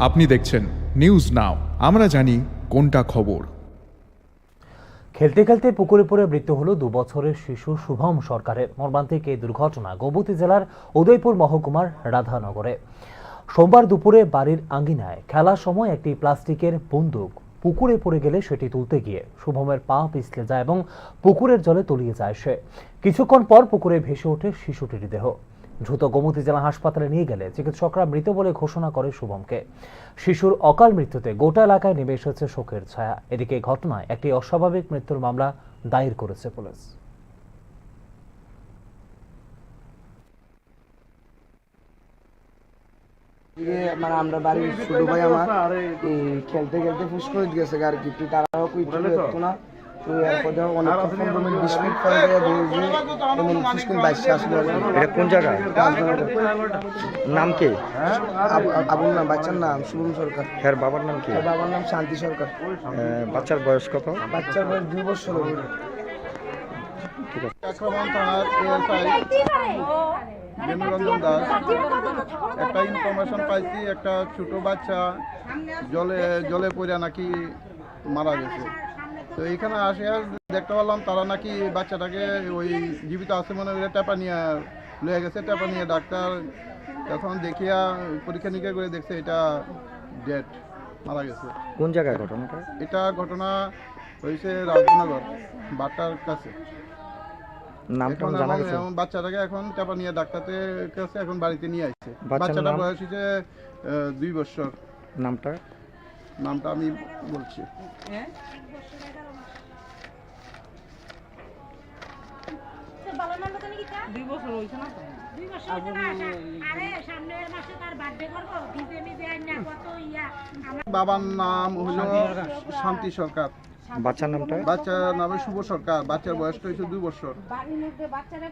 আপনি দেখছেন news now আমরা জানি কোনটা খবর। খেলতে খেলতে পুকুরে পড়ে মৃত্যু হলো দু বছরের শিশু শুভম সরকারের। মর্মান্তিক এই দুর্ঘটনা গোমতী জেলার উদয়পুর মহকুমার রাধানগরে। সোমবার দুপুরে বাড়ির আঙ্গিনায় খেলার সময় একটি প্লাস্টিকের বন্দুক পুকুরে পড়ে গেলে সেটি তুলতে গিয়ে শুভমের পা পিছলে যায় এবং পুকুরের জলে তলিয়ে যায় সে। কিছুক্ষণ পর পুকুরে ভেসে ওঠে শিশুটির দেহ। দ্রুত গোমতী জেলা হাসপাতালে নিয়ে গেলে চিকিৎসকরা মৃত বলে ঘোষণা করে শুভমকে। শিশুর অকাল মৃত্যুতে গোটা এলাকায় নেমে এসেছে শোকের ছায়া। এদিকে ঘটনায় একটি অস্বাভাবিক মৃত্যুর মামলা দায়ের করেছে পুলিশ। মানে আমরা বাড়ির ছোট ভাই আমার খেলতে খেলতে ফুস করে দিয়েছে আর কি। তারাও কই তুই একটু না। এটা কোন নাম কি আবুর নাম বাচ্চার নাম শুভম সরকার বাবার নাম কি বাবার নাম শান্তি সরকার বাচ্চার বয়স কত বাচ্চার বয়স দুই বছর হবে। আক্রমণ থানার এএসআই বেনুরঞ্জন দাস একটা ইনফরমেশন পাইছি একটা ছোট বাচ্চা জলে জলে পড়ে নাকি মারা গেছে তো এখানে আসে আর দেখতে পারলাম তারা নাকি বাচ্চাটাকে ওই জীবিত আছে মনে করে টেপা নিয়ে লয়ে গেছে টেপা নিয়ে ডাক্তার তখন দেখিয়া পরীক্ষা নিরীক্ষা করে দেখছে এটা ডেড মারা গেছে। কোন জায়গায় ঘটনাটা এটা ঘটনা হয়েছে রাজনগর বাটার কাছে। নামটা এখন জানা গেছে? বাচ্চাটাকে এখন চাপা নিয়ে ডাক্তারের কাছে এখন বাড়িতে নিয়ে আসছে। নাম? বয়স আহ, দুই বছর। নামটা? নামটা আমি বলছি। দুই বছর হয়েছে না দুই বছর আরে সামনের মাসে তার বার্থডে করব। ভিজে ভিজে আইনা কত ইয়া। আমার বাবার নাম হলো শান্তি সরকার। বাচ্চার নামটা? বাচ্চার নামে শুভ সরকার। বাচ্চার বয়সটা হচ্ছে দুই বছর। বাড়ির মধ্যে বাচ্চারা